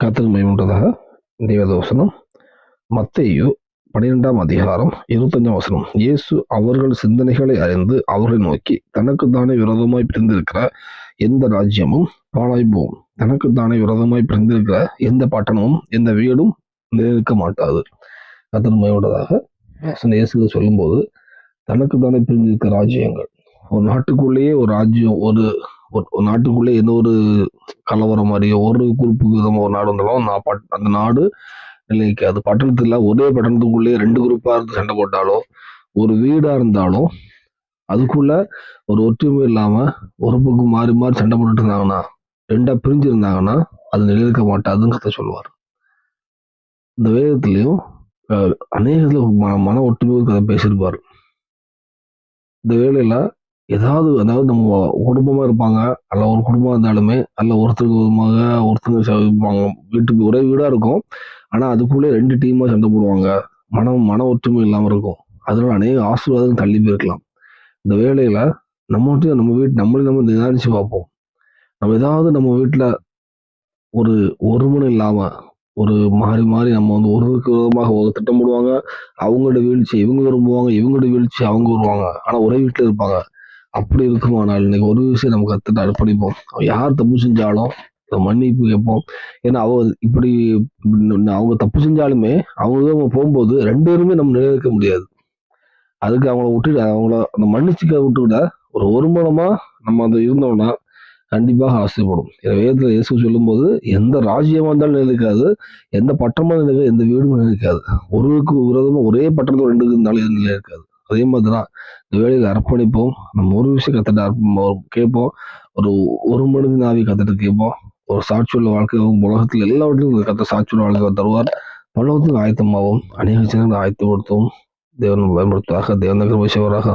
கர்த்தருக்கு மயமுண்டதாக தேவத வசனம் மத்தேயு பன்னிரெண்டாம் அதிகாரம் இருபத்தஞ்சாம் வசனம். இயேசு அவர்கள் சிந்தனைகளை அறிந்து அவர்களை நோக்கி தனக்குத்தானே விரோதமாய் பிரிந்திருக்கிற எந்த ராஜ்யமும் பாழாய் போகும் தனக்குத்தானே விரோதமாய் பிரிந்திருக்கிற எந்த பட்டணமும் எந்த வீடும் நிலைநிற்க மாட்டாது. கர்த்தர் மகிமையுண்டதாக இயேசு சொல்லும்போது தனக்குத்தானே பிரிந்திருக்கிற ராஜ்யங்கள். ஒரு நாட்டுக்குள்ளேயே ஒரு ராஜ்யம் ஒரு ஒரு ஒரு நாட்டுக்குள்ளே எந்த ஒரு கலவரம் மாதிரியோ ஒரு குரூப்புக்கு விதமாக ஒரு நாடு வந்தாலும் நான் பட் அந்த நாடு நிலைக்காது பட்டணத்தில் ஒரே பட்டணத்துக்குள்ளேயே ரெண்டு குரூப்பாக இருந்து சண்டை போட்டாலோ ஒரு வீடாக இருந்தாலும் அதுக்குள்ள ஒரு ஒற்றுமை இல்லாமல் ஒரு பக்கம் மாறி மாறி சண்டை போட்டுட்டு இருந்தாங்கன்னா ரெண்டாக பிரிஞ்சு இருந்தாங்கன்னா அது நிலைநிற்க மாட்டாதுன்னு கதை சொல்லுவார். இந்த வேதத்துலேயும் அநேகத்தில் மன மன ஒற்றுமை கதை பேசியிருப்பார். இந்த வேலையில ஏதாவது அதாவது நம்ம குடும்பமாக இருப்பாங்க அல்ல ஒரு குடும்பம் இருந்தாலுமே அல்ல ஒருத்தருக்கு விதமாக ஒருத்தங்க இருப்பாங்க வீட்டுக்கு ஒரே வீடாக இருக்கும். ஆனால் அதுக்குள்ளே ரெண்டு டீமாக சண்டை போடுவாங்க. மனம் மன ஒற்றுமை இல்லாமல் இருக்கும். அதனால அநேக ஆசீர்வாதம் தள்ளி போயிருக்கலாம். இந்த வேலையில் நம்மகிட்ட நம்ம வீட்டு நம்மளே நம்ம நிதானிச்சு பார்ப்போம். நம்ம ஏதாவது நம்ம வீட்டில் ஒரு ஒருமனை இல்லாமல் ஒரு மாறி மாறி நம்ம வந்து ஒருவருக்கு விதமாக ஒரு திட்டம் போடுவாங்க. அவங்களோட வீழ்ச்சி இவங்க விரும்புவாங்க இவங்களோட வீழ்ச்சி அவங்க வருவாங்க ஆனால் ஒரே வீட்டில் இருப்பாங்க. அப்படி இருக்குமானால் இன்னைக்கு ஒரு விஷயம் நம்ம கற்றுட்டு அர்ப்பணிப்போம். அவன் யார் தப்பு செஞ்சாலும் மன்னிப்பு கேட்போம். ஏன்னா அவ இப்படி இப்படி அவங்க தப்பு செஞ்சாலுமே அவங்க நம்ம போகும்போது ரெண்டு பேருமே நம்ம நிலைநிற்க முடியாது. அதுக்கு அவங்கள விட்டு அவங்கள அந்த மன்னிச்சுக்க விட்டுவிட ஒரு ஒருமனமா நம்ம அந்த இருந்தோம்னா கண்டிப்பாக ஆசைப்படும். இதை வேதத்தில் இயேசு சொல்லும்போது எந்த ராஜ்யமாக இருந்தாலும் நிலைக்காது எந்த பட்டமாக நிலைக்காது எந்த வீடும் நிலைக்காது ஒருவருக்கு விரோதமாக ஒரே பட்டணத்தில் ரெண்டு இருந்தாலும் எதுவும் நிலை இருக்காது அதே மாதிரி தான் இந்த வேலையில் அர்ப்பணிப்போம். நம்ம ஒரு விஷயம் கற்றுட்டு அர்ப்ப- கேட்போம். ஒரு ஒரு மனித ஆவி கற்றுட்டு கேட்போம். ஒரு சாட்சியுள்ள வாழ்க்கை உலகத்தில் எல்லாவற்றிலும் கற்று சாட்சியுள்ள வாழ்க்கை தருவார். பல்லவத்தில் ஆயத்தமாகவும் அநேக ஜனங்களை ஆயத்தப்படுத்தவும் தேவன் பயன்படுத்துவதாக தேவன் கிருபை செய்வாராக